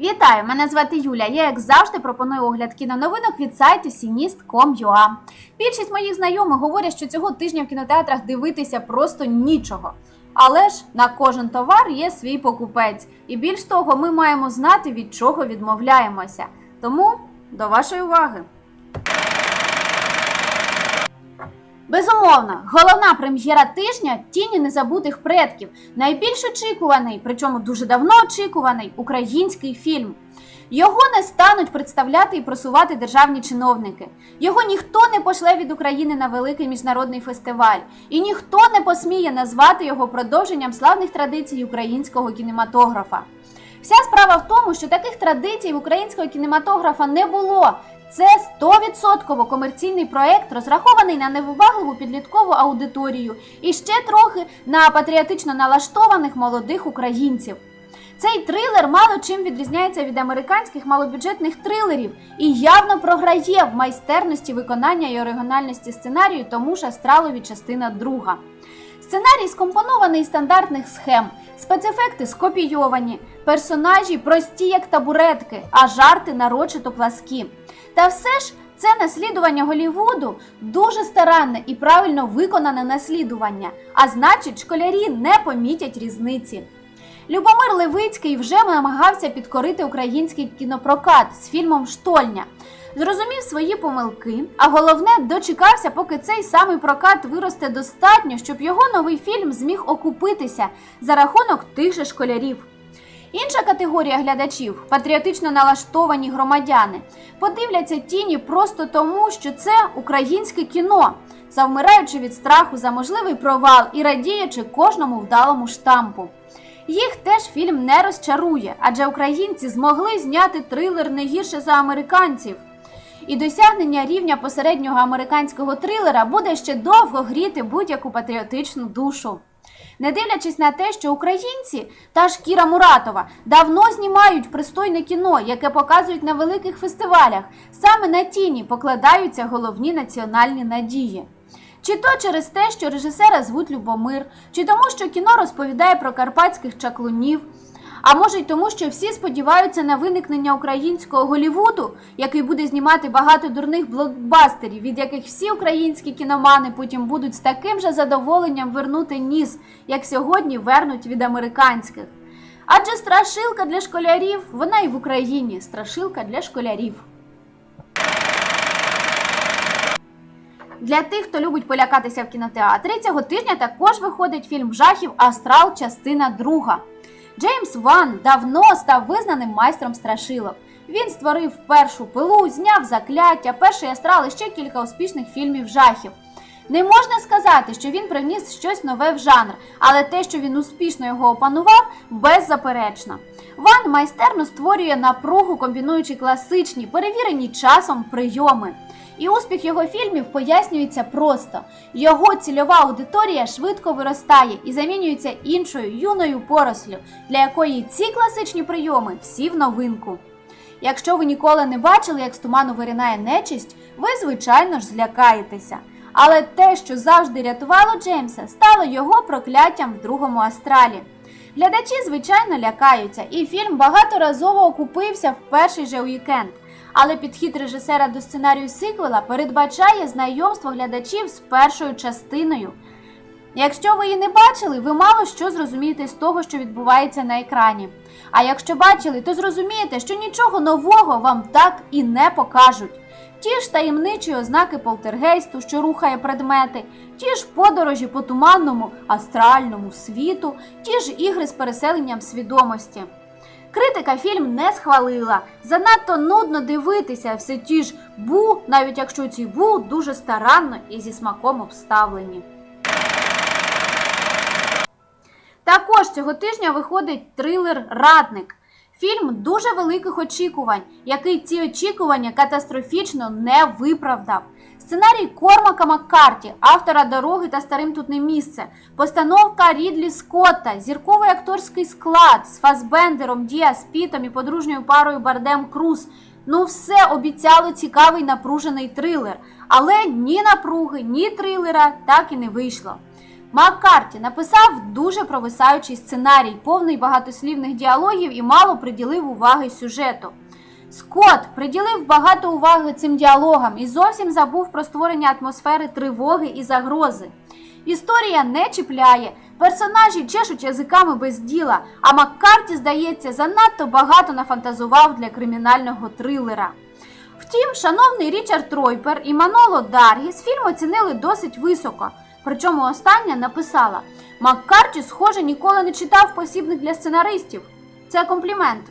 Вітаю! Мене звати Юля. Я, як завжди, пропоную огляд кіноновинок від сайту sinist.com.ua. Більшість моїх знайомих говорять, що цього тижня в кінотеатрах дивитися просто нічого. Але ж на кожен товар є свій покупець, і більш того, ми маємо знати, від чого відмовляємося. Тому до вашої уваги. Безумовно, головна прем'єра тижня Тіні незабутих предків. Найбільш очікуваний, причому дуже давно очікуваний український фільм. Його не стануть представляти і просувати державні чиновники. Його ніхто не пошле від України на великий міжнародний фестиваль, і ніхто не посміє назвати його продовженням славних традицій українського кінематографа. Вся справа в тому, що таких традицій українського кінематографа не було. Це 100% комерційний проект, розрахований на невибагливу підліткову аудиторію і ще трохи на патріотично налаштованих молодих українців. Цей трилер мало чим відрізняється від американських малобюджетних трилерів і явно програє в майстерності виконання і оригінальності сценарію тому ж астралові частина друга. Сценарій скомпонований стандартних схем, спецефекти скопійовані, персонажі прості як табуретки, а жарти нарочито пласкі. Та все ж це наслідування Голівуду дуже старанне і правильно виконане наслідування, а значить, школярі не помітять різниці. Любомир Левицький вже намагався підкорити український кінопрокат з фільмом Штольня. Зрозумів свої помилки, а головне дочекався, поки цей самий прокат виросте достатньо, щоб його новий фільм зміг окупитися за рахунок тих же школярів. Інша категорія глядачів патріотично налаштовані громадяни, подивляться тіні просто тому, що це українське кіно, завмираючи від страху за можливий провал і радіючи кожному вдалому штампу. Їх теж фільм не розчарує, адже українці змогли зняти трилер не гірше за американців. І досягнення рівня посереднього американського трилера буде ще довго гріти будь-яку патріотичну душу. Не дивлячись на те, що українці та ж Кіра Муратова давно знімають пристойне кіно, яке показують на великих фестивалях, саме на тіні покладаються головні національні надії. Чи то через те, що режисера звуть Любомир, чи тому, що кіно розповідає про карпатських чаклунів, а може й тому, що всі сподіваються на виникнення українського Голівуду, який буде знімати багато дурних блокбастерів, від яких всі українські кіномани потім будуть з таким же задоволенням вернути ніс, як сьогодні вернуть від американських. Адже страшилка для школярів, вона і в Україні страшилка для школярів. Для тих, хто любить полякатися в кінотеатрі, цього тижня також виходить фільм жахів Астрал, частина друга. Джеймс Ван давно став визнаним майстром страшилок. Він створив першу пилу, зняв закляття, перший астрал і ще кілька успішних фільмів жахів. Не можна сказати, що він привніс щось нове в жанр, але те, що він успішно його опанував, беззаперечно. Ван майстерно створює напругу, комбінуючи класичні, перевірені часом прийоми. І успіх його фільмів пояснюється просто: його цільова аудиторія швидко виростає і замінюється іншою юною порослю, для якої ці класичні прийоми всі в новинку. Якщо ви ніколи не бачили, як з туману виринає нечисть, ви, звичайно ж, злякаєтеся. Але те, що завжди рятувало Джеймса, стало його прокляттям в другому астралі. Глядачі, звичайно, лякаються, і фільм багаторазово окупився в перший же уікенд. Але підхід режисера до сценарію сиквела передбачає знайомство глядачів з першою частиною. Якщо ви її не бачили, ви мало що зрозумієте з того, що відбувається на екрані. А якщо бачили, то зрозумієте, що нічого нового вам так і не покажуть. Ті ж таємничі ознаки полтергейсту, що рухає предмети, ті ж подорожі по туманному астральному світу, ті ж ігри з переселенням свідомості. Критика фільм не схвалила. Занадто нудно дивитися все ті ж бу, навіть якщо ці бу дуже старанно і зі смаком обставлені. Також цього тижня виходить трилер Радник. Фільм дуже великих очікувань, який ці очікування катастрофічно не виправдав. Сценарій Кормака Маккарті, автора дороги та старим тут не місце, постановка Рідлі Скотта, зірковий акторський склад з Фасбендером, Діас Пітом і подружньою парою Бардем Круз. Ну, все обіцяло цікавий напружений трилер, але ні напруги, ні трилера так і не вийшло. Маккарті написав дуже провисаючий сценарій, повний багатослівних діалогів і мало приділив уваги сюжету. Скотт приділив багато уваги цим діалогам і зовсім забув про створення атмосфери тривоги і загрози. Історія не чіпляє, персонажі чешуть язиками без діла, а Маккарті, здається, занадто багато нафантазував для кримінального трилера. Втім, шановний Річард Тройпер і Маноло Даргіс фільм оцінили досить високо. Причому остання написала: Маккарті, схоже, ніколи не читав посібник для сценаристів. Це комплімент.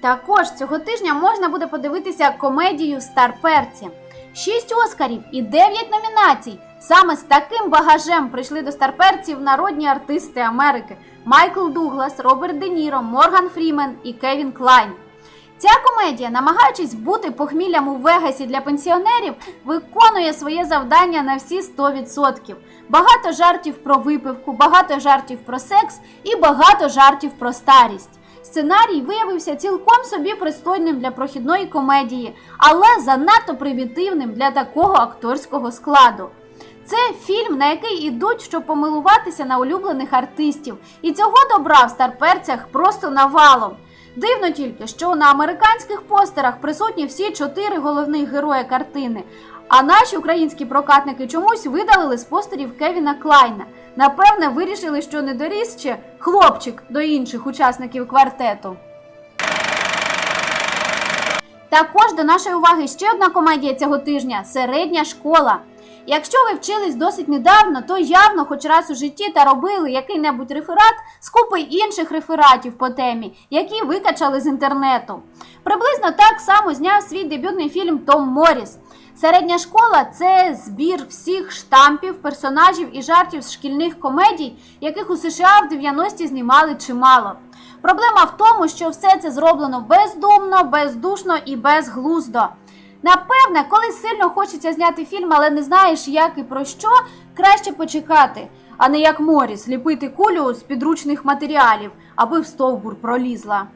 Також цього тижня можна буде подивитися комедію Старперці. Шість Оскарів і дев'ять номінацій. Саме з таким багажем прийшли до старперців народні артисти Америки Майкл Дуглас, Роберт Де Ніро, Морган Фрімен і Кевін Клайн. Ця комедія, намагаючись бути похміллям у Вегасі для пенсіонерів, виконує своє завдання на всі 100%. Багато жартів про випивку, багато жартів про секс і багато жартів про старість. Сценарій виявився цілком собі пристойним для прохідної комедії, але занадто примітивним для такого акторського складу. Це фільм, на який ідуть, щоб помилуватися на улюблених артистів, і цього добра в старперцях просто навалом. Дивно тільки, що на американських постерах присутні всі чотири головних герої картини. А наші українські прокатники чомусь видалили з постерів Кевіна Клайна. Напевне, вирішили, що не доріс ще хлопчик до інших учасників квартету. Також до нашої уваги ще одна комедія цього тижня середня школа. Якщо ви вчились досить недавно, то явно хоч раз у житті та робили який-небудь реферат з купи інших рефератів по темі, які викачали з інтернету. Приблизно так само зняв свій дебютний фільм Том Моріс. Середня школа це збір всіх штампів, персонажів і жартів з шкільних комедій, яких у США в 90-ті знімали чимало. Проблема в тому, що все це зроблено бездумно, бездушно і безглуздо. Напевне, коли сильно хочеться зняти фільм, але не знаєш, як і про що, краще почекати, а не як Моріс, ліпити кулю з підручних матеріалів, аби в стовбур пролізла.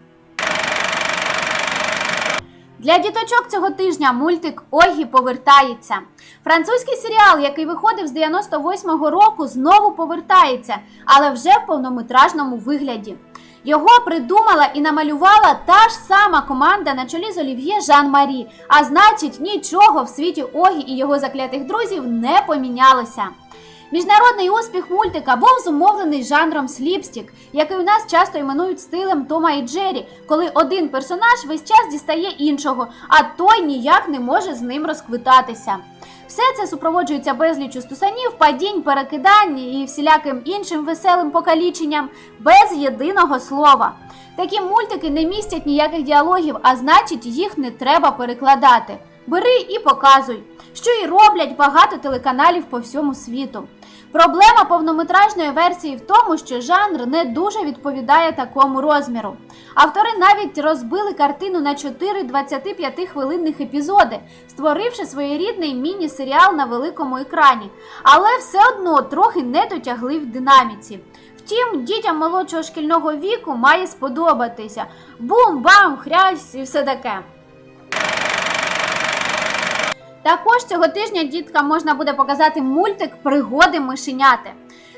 Для діточок цього тижня мультик Огі повертається. Французький серіал, який виходив з 98-го року, знову повертається, але вже в повнометражному вигляді. Його придумала і намалювала та ж сама команда на чолі з Олів'є Жан-Марі. А значить, нічого в світі Огі і його заклятих друзів не помінялося. Міжнародний успіх мультика був зумовлений жанром сліпстік, який у нас часто іменують стилем Тома і Джері, коли один персонаж весь час дістає іншого, а той ніяк не може з ним розквитатися. Все це супроводжується безліч стусанів, падінь, перекидань і всіляким іншим веселим покаліченням без єдиного слова. Такі мультики не містять ніяких діалогів, а значить, їх не треба перекладати. Бери і показуй, що і роблять багато телеканалів по всьому світу. Проблема повнометражної версії в тому, що жанр не дуже відповідає такому розміру. Автори навіть розбили картину на 4 25-хвилинних епізоди, створивши своєрідний міні-серіал на великому екрані, але все одно трохи не дотягли в динаміці. Втім, дітям молодшого шкільного віку має сподобатися бум-бам, хрясь і все таке. Також цього тижня діткам можна буде показати мультик Пригоди мишеняти.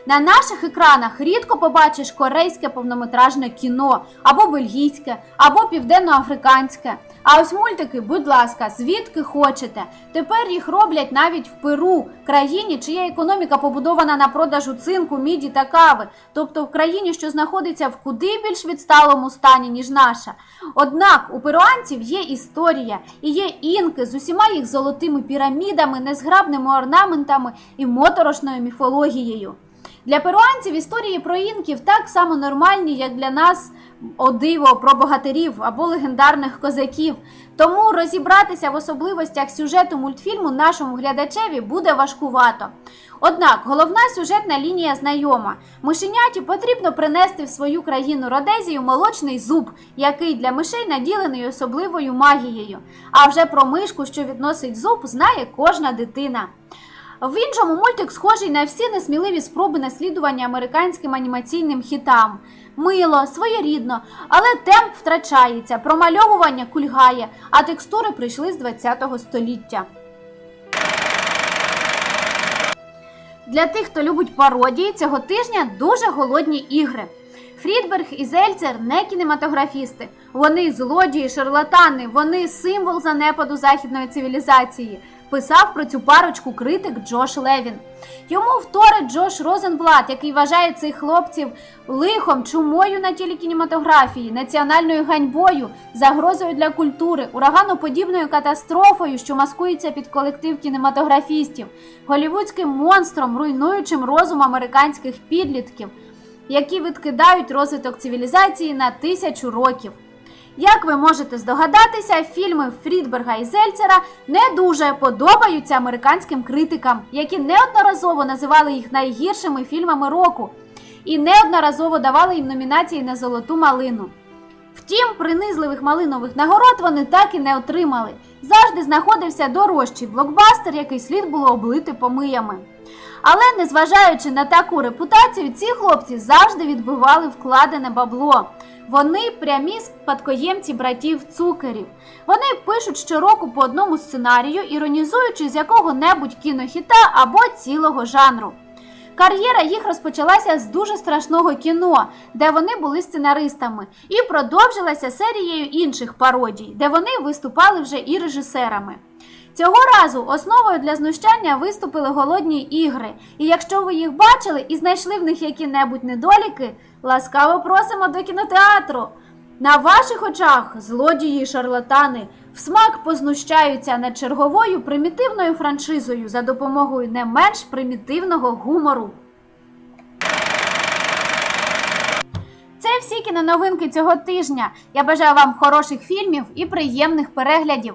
На наших екранах рідко побачиш корейське повнометражне кіно, або бельгійське, або південноафриканське. А ось мультики, будь ласка, звідки хочете. Тепер їх роблять навіть в Перу, країні, чия економіка побудована на продажу цинку, міді та кави, тобто в країні, що знаходиться в куди більш відсталому стані, ніж наша. Однак у перуанців є історія і є інки з усіма їх золотими пірамідами, незграбними орнаментами і моторошною міфологією. Для перуанців історії про інків так само нормальні, як для нас о диво про богатирів або легендарних козаків. Тому розібратися в особливостях сюжету мультфільму нашому глядачеві буде важкувато. Однак головна сюжетна лінія знайома. Мишеняті потрібно принести в свою країну Родезію молочний зуб, який для мишей наділений особливою магією. А вже про мишку, що відносить зуб, знає кожна дитина. В іншому мультик схожий на всі несміливі спроби наслідування американським анімаційним хітам. Мило, своєрідно, але темп втрачається, промальовування кульгає, а текстури прийшли з 20-го століття. Для тих, хто любить пародії, цього тижня дуже голодні ігри. Фрідберг і Зельцер не кінематографісти. Вони злодії, шарлатани, вони символ занепаду західної цивілізації. Писав про цю парочку критик Джош Левін. Йому вторить Джош Розенблат, який вважає цих хлопців лихом, чумою на тілі кінематографії, національною ганьбою, загрозою для культури, ураганоподібною катастрофою, що маскується під колектив кінематографістів, голівудським монстром, руйнуючим розум американських підлітків, які відкидають розвиток цивілізації на тисячу років. Як ви можете здогадатися, фільми Фрідберга і Зельцера не дуже подобаються американським критикам, які неодноразово називали їх найгіршими фільмами року і неодноразово давали їм номінації на золоту малину. Втім, принизливих малинових нагород вони так і не отримали. Завжди знаходився дорожчий блокбастер, який слід було облити помиями. Але незважаючи на таку репутацію, ці хлопці завжди відбивали вкладене бабло. Вони прямі спадкоємці братів цукерів. Вони пишуть щороку по одному сценарію, іронізуючи з якого-небудь кінохіта або цілого жанру. Кар'єра їх розпочалася з дуже страшного кіно, де вони були сценаристами, і продовжилася серією інших пародій, де вони виступали вже і режисерами. Цього разу основою для знущання виступили голодні ігри. І якщо ви їх бачили і знайшли в них які-небудь недоліки, ласкаво просимо до кінотеатру. На ваших очах злодії шарлатани всмак познущаються над черговою примітивною франшизою за допомогою не менш примітивного гумору. Це всі кіноновинки цього тижня. Я бажаю вам хороших фільмів і приємних переглядів.